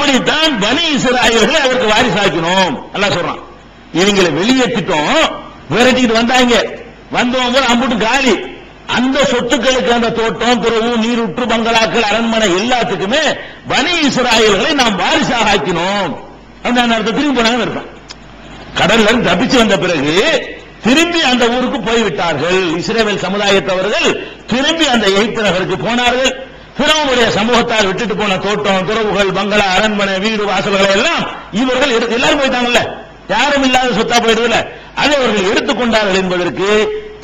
இப்படித்தான் பனி இஸ்ராயல்களை அவருக்கு வாரிசாக்கணும் நல்லா சொல்றான். இவங்களை வெளியேற்றிட்டோம். விரட்டிட்டு வந்தாங்க. வந்தவங்க போது அம்புட்டு காலி. அந்த சொத்துக்களுக்கு அந்த தோட்டம் துறவு நீருற்று பங்களாக்கள் அரண்மனை எல்லாத்துக்குமே பனி இஸ்ராயல்களை நாம் வாரிசாக ஆக்கினோம் அந்த அர்த்தம் திரும்பி போனாங்க அர்த்தம். கடல்ல தப்பிச்சு வந்த பிறகு திரும்பி அந்த ஊருக்கு போய்விட்டார்கள். இஸ்ரேல் சமுதாயத்தவர்கள் திரும்பி அந்த எகிப்து நகருக்கு போனார்கள். பிறவுடைய சமூகத்தால் விட்டுட்டு போன தோட்டம் துறவுகள் பங்களா அரண்மனை வீடு வாசல்களை எல்லாம் இவர்கள் எடுத்து எல்லாரும் போயிட்டாங்கல்ல. யாரும் இல்லாத சொத்தா போயிடுதுல அதை அவர்கள் எடுத்துக்கொண்டார்கள் என்பதற்கு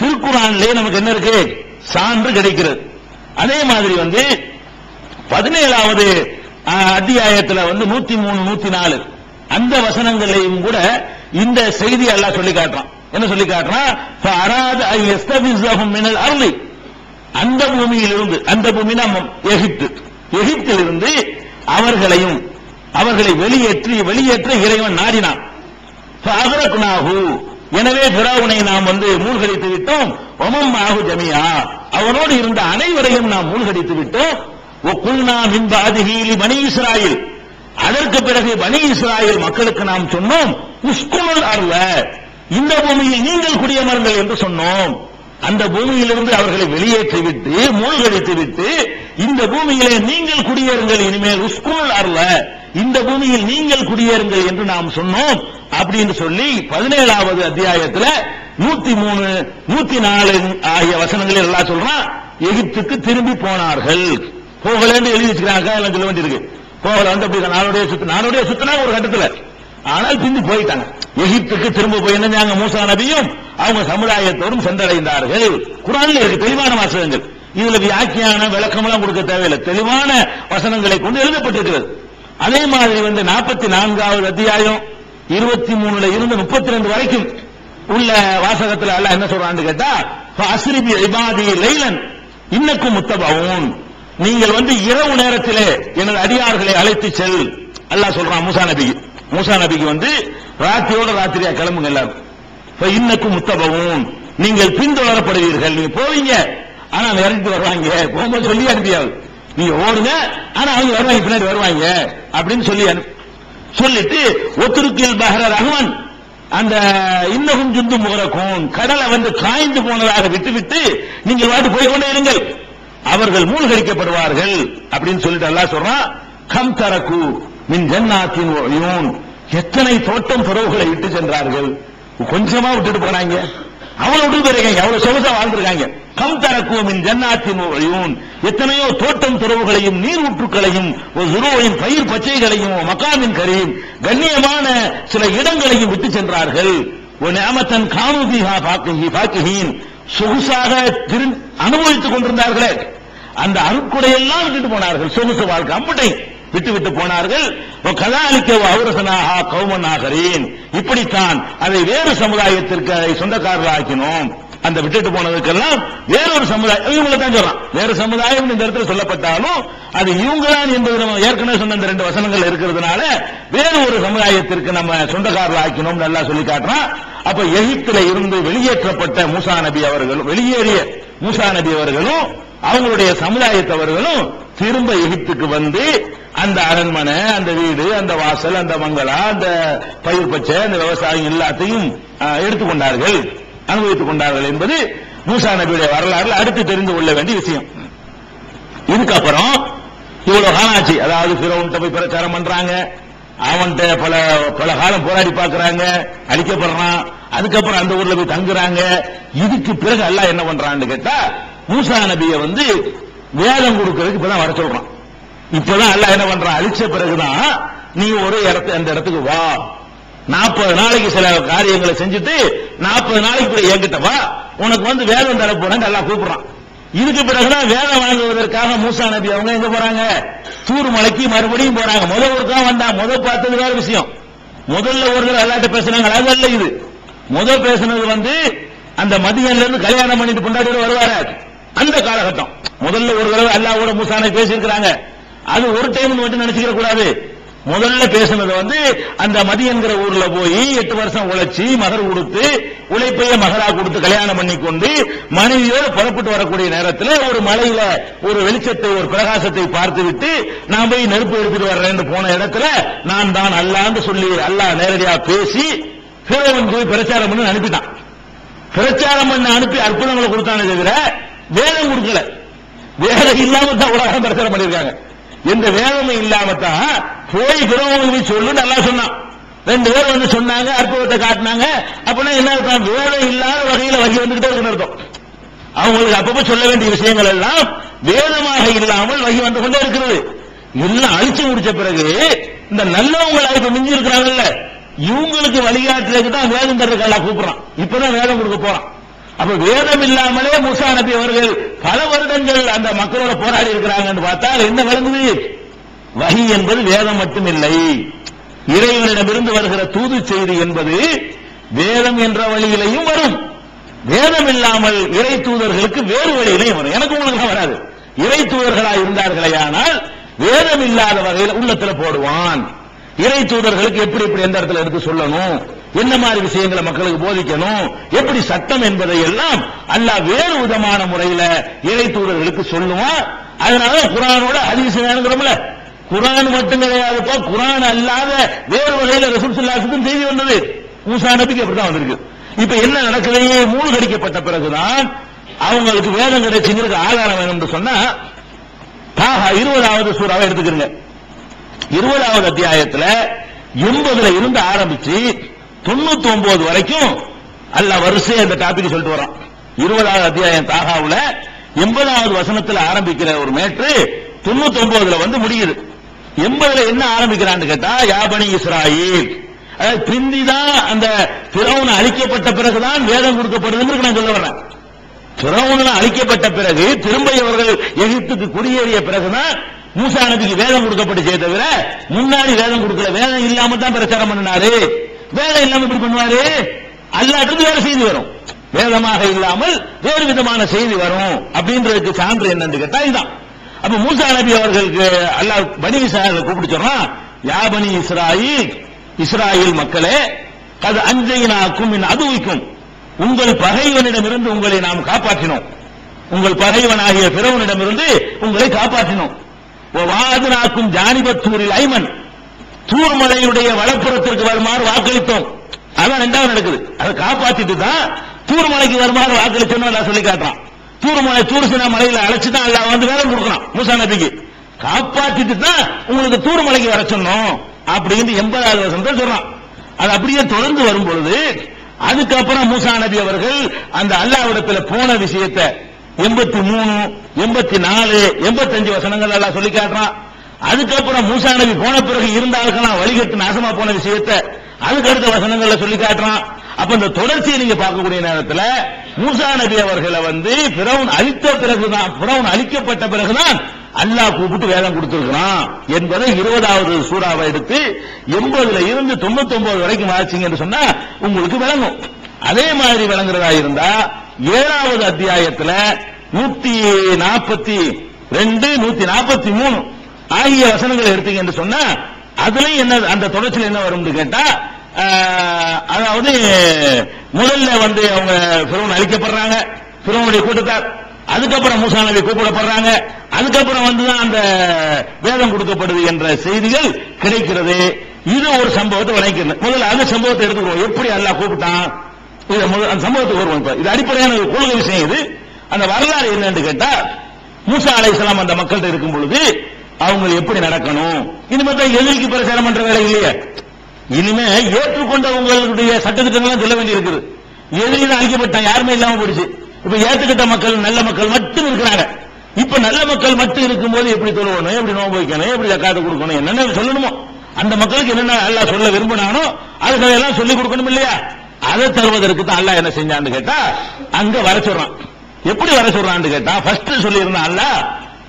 திருக்குறானிலே நமக்கு என்ன இருக்கு? சான்று கிடைக்கிறது. அதே மாதிரி வந்து பதினேழாவது அத்தியாயத்தில் அத்தியாயத்துல வந்து நூத்தி மூணு நூத்தி நாலு அந்த வசனங்களையும் கூட இந்த செய்தி எல்லாம் சொல்லி காட்டுறான். என்ன சொல்லி காட்டுறான்? அராத எஸ்தபிசஹும் மினல் அருளி அந்த பூமியிலிருந்து அந்த பூமினா எகிப்து. எகிப்திலிருந்து அவர்களையும் அவர்களை வெளியேற்றி வெளியேற்ற இறைவன் நாடினான். எனவே பிராவுனை நாம் வந்து மூழ்கடித்து விட்டோம். ஒமம் ஆகு ஜமியா அவனோடு இருந்த அனைவரையும் நாம் மூழ்கடித்து விட்டோம். ஒக்குல்னா மின் பாதிகீலி பனி இஸ்ராயில். அதற்கு பிறகு பனி இஸ்ராயில் மக்களுக்கு நாம் சொன்னோம் உஸ்குமல் அல்ல இந்த பூமியில் நீங்கள் குடியமருங்கள் என்று சொன்னோம். அந்த பூமியிலிருந்து அவர்களை வெளியேற்றி விட்டு மூழ்கடித்து விட்டு இந்த பூமியிலே நீங்கள் குடியேறுங்கள் இனிமேல் உஸ்கூல் அருள இந்த பூமியில் நீங்கள் குடியேறுங்கள் என்று நாம் சொன்னோம் அப்படின்னு சொல்லி பதினேழாவது அத்தியாயத்துல நூத்தி மூணு நூத்தி நாலு ஆகிய வசனங்களை எல்லாம் சொல்றான். எகிப்துக்கு திரும்பி போனார்கள். போகலன்னு எழுதி வச்சுக்கிறாங்க எல்லாம் சொல்ல வேண்டியிருக்கு. போகல வந்து அப்படி நானுடைய சுத்து நானுடைய சுத்தினா ஒரு கட்டத்தில். ஆனால் பிந்து போயிட்டாங்க. எகிப்துக்கு திரும்ப போய் என்ன மூசா நபியும்? அவங்க சமுதாயத்தோடும் சென்றடைந்தார்கள். குரான்ல இருக்கு தெளிவான வாசகங்கள். இதுல வியாக்கியான விளக்கமெல்லாம் கொடுக்க தேவையில்லை. தெளிவான வசனங்களை கொண்டு எழுதப்பட்டிருக்கிறது. அதே மாதிரி வந்து நாற்பத்தி நான்காவது அத்தியாயம் இருபத்தி மூணுல இருந்து முப்பத்தி ரெண்டு வரைக்கும் உள்ள வாசகத்துல அல்லாஹ் என்ன சொல்றான்னு கேட்டா அசிரிபி இபாதி லைலன் இன்னக்கும் முத்தபாவும் நீங்கள் வந்து இரவு நேரத்திலே எனது அடியார்களை அழைத்து செல். அல்லாஹ் சொல்றான் மூசா நபிக்கு. மூசா நபிக்கு வந்து ராத்திரியோட ராத்திரியா கிளம்புங்க எல்லாரும். இப்ப இன்னக்கும் முத்தபவும் நீங்கள் பின்தொடரப்படுவீர்கள். நீங்க போவீங்க. ஆனா விரட்டி வருவாங்க. போகும்போது சொல்லி அனுப்பியாவது. நீங்க ஓடுங்க. ஆனா அவங்க வருவாங்க பின்னாடி வருவாங்க. அப்படின்னு சொல்லி அனுப்பி சொல்லிட்டு ஒத்துருக்கில் பஹர ரஹ்மான். அந்த இன்னகும் ஜுந்து முகரக்கும் கடலை வந்து காய்ந்து போனதாக விட்டுவிட்டு நீங்கள் வாட்டு போய் கொண்டே இருங்கள். அவர்கள் மூழ்கடிக்கப்படுவார்கள். அப்படின்னு சொல்லிட்டு எல்லாம் சொல்றான் கம் தரக்கு மின் ஜன்னாத்தின் ஒழியும் எத்தனை தோட்டம் துறவுகளை விட்டு சென்றார்கள்? கொஞ்சமா விட்டுட்டு போனாங்க. அவ்வளவு விட்டு போயிருக்காங்க. அவ்வளவு சொகுசா வாழ்ந்திருக்காங்க. கம் தரக்கு மின் ஜன்னாத்தின் ஒழியும் எத்தனையோ தோட்டம் துறவுகளையும் நீர் ஊற்றுக்களையும் ஒரு துருவையும் பயிர் பச்சைகளையும் மக்காமின் கரையும் கண்ணியமான சில இடங்களையும் விட்டு சென்றார்கள். ஒரு நேமத்தன் காணுதிஹா பாக்கி பாக்கிஹீன் சொகுசாக திரு அனுபவித்துக் கொண்டிருந்தார்களே. அந்த அருட்கொடையெல்லாம் விட்டுட்டு போனார்கள். சொகுசு வாழ்க்கை. அம்பட்டை. விட்டுவிட்டு போனார்கள். கதாலிக்க அவரசனாக கௌமனாகரேன் இப்படித்தான் அதை வேறு சமுதாயத்திற்கு அதை சொந்தக்காரர்களாக்கினோம் அந்த விட்டுட்டு போனதுக்கெல்லாம் வேறொரு சமுதாயம் இவங்களை தான் சொல்றான். வேறு சமுதாயம் இந்த இடத்துல சொல்லப்பட்டாலும் அது இவங்கதான் என்பது நம்ம ஏற்கனவே சொன்ன இந்த ரெண்டு வசனங்கள் இருக்கிறதுனால வேறு ஒரு சமுதாயத்திற்கு நம்ம சொந்தக்காரர்கள் ஆக்கினோம் நல்லா சொல்லி காட்டுறான். அப்ப எகிப்தில இருந்து வெளியேற்றப்பட்ட மூசா நபி அவர்களும் வெளியேறிய மூசா நபி அவர்களும் அவங்களுடைய சமுதாயத்தவர்களும் திரும்ப எகிப்துக்கு வந்து அந்த அரண்மனை அந்த வீடு அந்த வாசல் அந்த மங்களா அந்த பயிர் பச்சை அந்த விவசாயம் எல்லாத்தையும் எடுத்துக்கொண்டார்கள். அனுபவித்துக் கொண்டார்கள் என்பது மூசா நபியுடைய வரலாறுல அடுத்து தெரிந்து கொள்ள வேண்டிய விஷயம். இதுக்கப்புறம் இவ்வளவு காலாச்சு அதாவது பிறவன்கிட்ட போய் பிரச்சாரம் பண்றாங்க. அவன்கிட்ட பல பல காலம் போராடி பார்க்கறாங்க. அழிக்கப்படுறான். அதுக்கப்புறம் அந்த ஊர்ல போய் தங்குறாங்க. இதுக்கு பிறகு அல்லாஹ் என்ன பண்றான்னு கேட்டா மூசா நபியை வந்து வேதம் கொடுக்கறதுக்கு இப்பதான் வர சொல்றான். இப்பதான் அல்ல என்ன பண்றான்? அழிச்ச பிறகுதான் நீ ஒரு இடத்து அந்த இடத்துக்கு வா. நாற்பது நாளைக்கு சில காரியங்களை செஞ்சுட்டு நாற்பது நாளைக்கு போய் என்கிட்ட வா. உனக்கு வந்து வேதம் தர நல்லா எல்லாம் கூப்பிடுறான். இதுக்கு பிறகுதான் வேதம் வாங்குவதற்காக மூசா நபி அவங்க எங்க போறாங்க? தூர் மலைக்கு மறுபடியும் போறாங்க. முதல் ஒருக்கா வந்தா முதல் பார்த்தது வேற விஷயம். முதல்ல ஒரு தடவை அல்லாட்ட பேசுனாங்க. அல்ல இது. முதல் பேசுனது வந்து அந்த மதியன்ல இருந்து கல்யாணம் பண்ணிட்டு கொண்டாடி வருவாரு. அந்த காலகட்டம். முதல்ல ஒரு தடவை அல்லாவோட மூசானை பேசியிருக்கிறாங்க. அது ஒரு டைம் மட்டும் நினைச்சுக்கிற கூடாது. முதல்ல பேசுனது வந்து அந்த மதியங்கிற ஊர்ல போய் எட்டு வருஷம் உழைச்சி மகர் கொடுத்து உழைப்பைய மகரா கொடுத்து கல்யாணம் பண்ணி கொண்டு மனைவியோடு புறப்பட்டு வரக்கூடிய நேரத்தில் ஒரு மலையில ஒரு வெளிச்சத்தை ஒரு பிரகாசத்தை பார்த்து விட்டு நான் போய் நெருப்பு எடுத்துட்டு வர்றேன்னு போன இடத்துல நான் தான் அல்லான்னு சொல்லி அல்லாஹ் நேரடியா பேசி பிறவன் போய் பிரச்சாரம் பண்ணி அனுப்பிட்டான். பிரச்சாரம் பண்ண அனுப்பி அற்புதங்களை கொடுத்தானே தவிர வேதம் கொடுக்கல. வேதம் இல்லாம தான் உலகம் பிரச்சாரம் பண்ணிருக்காங்க எந்த வேதமும் இல்லாம தான் போய் பிறவங்களுக்கு சொல்லு நல்லா சொன்னான். ரெண்டு பேர் வந்து சொன்னாங்க அற்புதத்தை காட்டினாங்க. அப்படின்னா என்ன வேதம் இல்லாத வகையில வகை வந்துகிட்டே இருக்குன்னு அர்த்தம். அவங்களுக்கு அப்பப்ப சொல்ல வேண்டிய விஷயங்கள் எல்லாம் வேதமாக இல்லாமல் வகி வந்து கொண்டே இருக்கிறது எல்லாம் அழிச்சு முடிச்ச பிறகு இந்த நல்லவங்களை இப்ப மிஞ்சி இருக்கிறாங்கல்ல இவங்களுக்கு வழிகாட்டுறதுக்கு தான் வேதம் தர்றதுக்கு கூப்பிடுறான். இப்பதான் வேதம் கொடுக்க போறான். அப்ப வேதம் இல்லாமலே முசா நபி அவர்கள் பல வருடங்கள் அந்த மக்களோட போராடி இருக்கிறாங்கன்னு பார்த்தா என்ன விளங்குது? வகி என்பது வேதம் மட்டுமில்லை. இறைவனிடமிருந்து வருகிற தூது செய்தி என்பது வேதம் என்ற வழியிலையும் வரும். வேதம் இல்லாமல் இறை தூதர்களுக்கு வேறு வழியிலையும் வரும். எனக்கு உங்களுக்கு வராது. இறை தூதர்களாக இருந்தார்களேயானால் வேதம் இல்லாத வகையில் உள்ளத்துல போடுவான். இறை தூதர்களுக்கு எப்படி எப்படி எந்த இடத்துல எடுத்து சொல்லணும்? என்ன மாதிரி விஷயங்களை மக்களுக்கு போதிக்கணும்? எப்படி சட்டம் என்பதை எல்லாம் அல்லாஹ் வேறு விதமான முறையில இறை தூதர்களுக்கு சொல்லுவான் அதனால குரானோட ஹதீஸ் வேணுங்கிறோம்ல. குரான் மட்டும் கிடையாதுப்பா குரான் அல்லாத வேறு வகையில ரசூல் செய்தி வந்தது. மூசா நபிக்கு அப்படிதான் வந்திருக்கு. இப்ப என்ன நடக்குது மூழ்கடிக்கப்பட்ட பிறகுதான் அவங்களுக்கு வேதம் கிடைச்சுங்கிறது ஆதாரம் வேணும்னு சொன்னா தாகா இருபதாவது சூறாவை எடுத்துக்கிறீங்க இருபதாவது அத்தியாயத்துல எண்பதுல இருந்து ஆரம்பிச்சு தொண்ணூத்தி ஒன்பது வரைக்கும் அல்ல வரிசை அந்த டாபிக் சொல்லிட்டு வரோம் இருபதாவது அத்தியாயம் தாகாவுல எண்பதாவது வசனத்தில் ஆரம்பிக்கிற ஒரு மேற்று தொண்ணூத்தி ஒன்பதுல வந்து முடியுது. எண்பதுல என்ன ஆரம்பிக்கிறான்னு கேட்டா யாபனி இஸ்ராயில். அதாவது பிந்திதான் அந்த பிறவுன அழிக்கப்பட்ட பிறகுதான் வேதம் கொடுக்கப்படுதுன்னு நான் சொல்ல வரேன் பிறவுன அழிக்கப்பட்ட பிறகு திரும்ப இவர்கள் எகிப்துக்கு குடியேறிய பிறகுதான் மூசா நபிக்கு வேதம் கொடுக்கப்பட்டுச்சே தவிர முன்னாடி வேதம் கொடுக்கல. வேதம் இல்லாம தான் பிரச்சாரம் பண்ணினாரு. வேலை இல்லாம இப்படி பண்ணுவாரு? அல்லாட்டுக்கு வேற செய்தி வரும். வேதமாக இல்லாமல் வேறு விதமான செய்தி வரும். அப்படின்றதுக்கு சான்று என்னன்னு கேட்டா இதுதான் அப்ப மூசா நபி அவர்களுக்கு அல்லாஹ் பனி இஸ்ராயல் கூப்பிட்டு சொல்றான் யா பனி இஸ்ராயில் இஸ்ராயில் மக்களே அது அஞ்சையினாக்கும் அதுவிக்கும். உங்கள் பகைவனிடமிருந்து உங்களை நாம் காப்பாற்றினோம். உங்கள் பகைவனாகிய பிறவனிடமிருந்து உங்களை காப்பாற்றினோம். வாதனாக்கும் ஜானிபத்தூரில் ஐமன். தூர்மலையுடைய வலப்புறத்திற்கு வருமாறு வாக்களித்தோம். அதான் ரெண்டாவது நடக்குது. அதை காப்பாத்திட்டு தான் தூர்மலைக்கு வருமாறு வாக்களிச்சோன்னு நான் சொல்லி காட்டுறான். தூர்மலை தூர்சினா மலையில அழைச்சு தான் எல்லாம் வந்து வேலை கொடுக்கணும் மூசா நபிக்கு. காப்பாத்திட்டு தான் உங்களுக்கு தூர்மலைக்கு வர சொன்னோம் அப்படின்னு எண்பதாவது வருஷம் சொல்றான். அது அப்படியே தொடர்ந்து வரும் பொழுது அதுக்கப்புறம் மூசா நபி அவர்கள் அந்த அல்லாவிடத்துல போன விஷயத்தை எண்பத்தி மூணு எண்பத்தி நாலு எண்பத்தஞ்சு வசனங்கள் எல்லாம் சொல்லி காட்டுறான். அதுக்கப்புறம் மூசா நபி போன பிறகு இருந்தாலும் வழிகட்டு நாசமா போன விஷயத்த அதுக்கு அடுத்த வசனங்கள்ல சொல்லி காட்டுறான். அப்ப இந்த தொடர்ச்சியை நீங்க பார்க்கக்கூடிய நேரத்தில் மூசா நபி அவர்களை வந்து பிறவுன் அழித்த பிறகுதான் பிறவுன் அழிக்கப்பட்ட பிறகுதான் அல்லாஹ் கூப்பிட்டு வேதம் கொடுத்திருக்கிறான் என்பதை இருபதாவது சூறாவை எடுத்து எண்பதுல இருந்து தொண்ணூத்தி ஒன்பது வரைக்கும் ஆச்சுங்கன்னு சொன்னா உங்களுக்கு விளங்கும். அதே மாதிரி விளங்குறதா இருந்தா ஏழாவது அத்தியாயத்துல நூத்தி நாற்பத்தி ரெண்டு நூத்தி நாற்பத்தி மூணு ஆகிய வசனங்களை எடுத்தீங்க என்று சொன்னா அதுலயும் என்ன அந்த தொடர்ச்சியில் என்ன வரும்னு கேட்டா அதாவது முதல்ல வந்து அவங்க பிறவன் அழிக்கப்படுறாங்க பிறவனுடைய கூட்டத்தார் அதுக்கப்புறம் மூசா நபி கூப்பிடப்படுறாங்க அதுக்கப்புறம் வந்துதான் அந்த வேதம் கொடுக்கப்படுது என்ற செய்திகள் கிடைக்கிறது. இது ஒரு சம்பவத்தை வழங்கிக்கிறேன் முதல்ல அந்த சம்பவத்தை எடுத்துக்கிறோம் எப்படி அல்லாஹ் கூப்பிட்டான்? இது முதல் அந்த சம்பவத்துக்கு வருவோம் இப்ப. இது அடிப்படையான ஒரு கொள்கை விஷயம் இது. அந்த வரலாறு என்னன்னு கேட்டா மூசா அலைஹிஸ்ஸலாம் அந்த மக்கள்கிட்ட இருக்கும் பொழுது அவங்க எப்படி நடக்கணும்? இனிமே தான் எதிரிக்கு பிரச்சாரம் பண்ற வேலை இல்லையே. இனிமே ஏற்றுக்கொண்டவங்களுடைய சட்டத்திட்டங்கள்லாம் சொல்ல வேண்டி இருக்குது எதிரி தான் அழிக்கப்பட்டான் யாருமே இல்லாம போயிடுச்சு. இப்ப ஏத்துக்கிட்ட மக்கள் நல்ல மக்கள் மட்டும் இருக்கிறாங்க. இப்ப நல்ல மக்கள் மட்டும் இருக்கும்போது எப்படி தொழுவணும் எப்படி நோன்பு வைக்கணும் எப்படி ஜக்காத்து கொடுக்கணும் என்னென்ன சொல்லணுமோ அந்த மக்களுக்கு என்னென்ன அல்லா சொல்ல விரும்பினானோ அதுகளை எல்லாம் சொல்லி கொடுக்கணும் இல்லையா? அதை தருவதற்கு தான் அல்லா என்ன செஞ்சான்னு கேட்டா அங்க வர சொல்றான். எப்படி வர சொல்றான்னு கேட்டா ஃபர்ஸ்ட் சொல்லியிருந்தான் அல்ல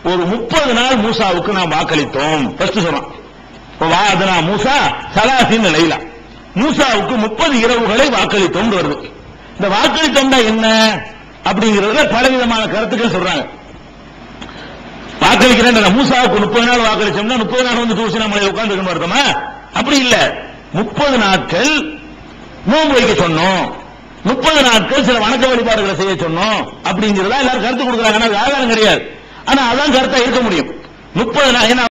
ஒரு முப்பது நாள் மூசாவுக்கு நாம் வாக்களித்தோம். ஃபர்ஸ்ட் சொல்றான் வாதனா மூசா சலாசின் நிலையிலா. மூசாவுக்கு முப்பது இரவுகளை வாக்களித்தோம் வருது. இந்த வாக்களித்தோம்னா என்ன? அப்படிங்கறதுல பலவிதமான கருத்துக்கள் சொல்றாங்க. வாக்களிக்கிறேன் மூசாவுக்கு முப்பது நாள் வாக்களிச்சோம்னா முப்பது நாள் வந்து தூசி நம்மளை உட்கார்ந்து அர்த்தமா அப்படி இல்ல. முப்பது நாட்கள் நோன்பு வைக்க சொன்னோம். முப்பது நாட்கள் சில வணக்க வழிபாடுகளை செய்ய சொன்னோம். அப்படிங்கிறதா எல்லாரும் கருத்து கொடுக்குறாங்கன்னா வியாபாரம் கிடையாது. ஆனா அதான் கருத்தா இருக்க முடியும். முப்பது நாள்